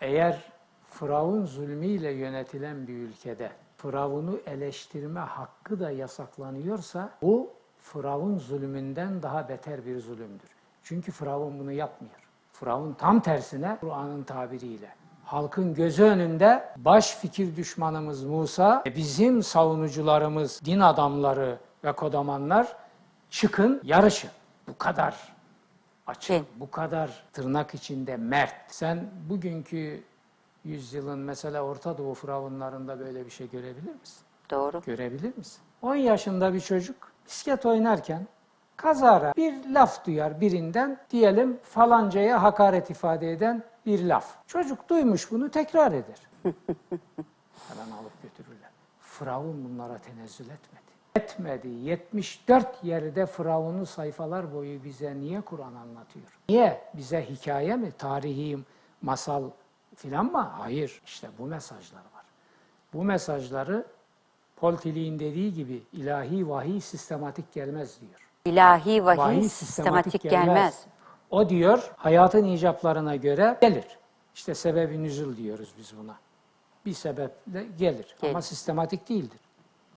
Eğer Firavun zulmüyle yönetilen bir ülkede Firavun'u eleştirme hakkı da yasaklanıyorsa bu Firavun zulmünden daha beter bir zulümdür. Çünkü Firavun bunu yapmıyor. Firavun tam tersine Kur'an'ın tabiriyle halkın gözü önünde baş fikir düşmanımız Musa, bizim savunucularımız, din adamları ve kodamanlar çıkın yarışın. Bu kadar açık, Evet. bu kadar tırnak içinde mert. Sen bugünkü yüzyılın mesela Orta Doğu firavunlarında böyle bir şey görebilir misin? Doğru. Görebilir misin? 10 yaşında bir çocuk bisiklet oynarken kazara bir laf duyar birinden diyelim falancaya hakaret ifade eden bir laf. Çocuk duymuş bunu tekrar eder. Hemen alıp götürürler. Firavun bunlara tenezzül etmedi. Etmedi. 74 yerde Firavun'u sayfalar boyu bize niye Kur'an anlatıyor? Niye? Bize hikaye mi, tarihi, masal filan mı? Hayır. İşte bu mesajlar var. Bu mesajları Paul Tillich'in dediği gibi ilahi vahiy sistematik gelmez diyor. İlahi vahiy, sistematik gelmez. O diyor hayatın icaplarına göre gelir. İşte sebebi nüzul diyoruz biz buna. Bir sebeple gelir ama Gelir. sistematik değildir.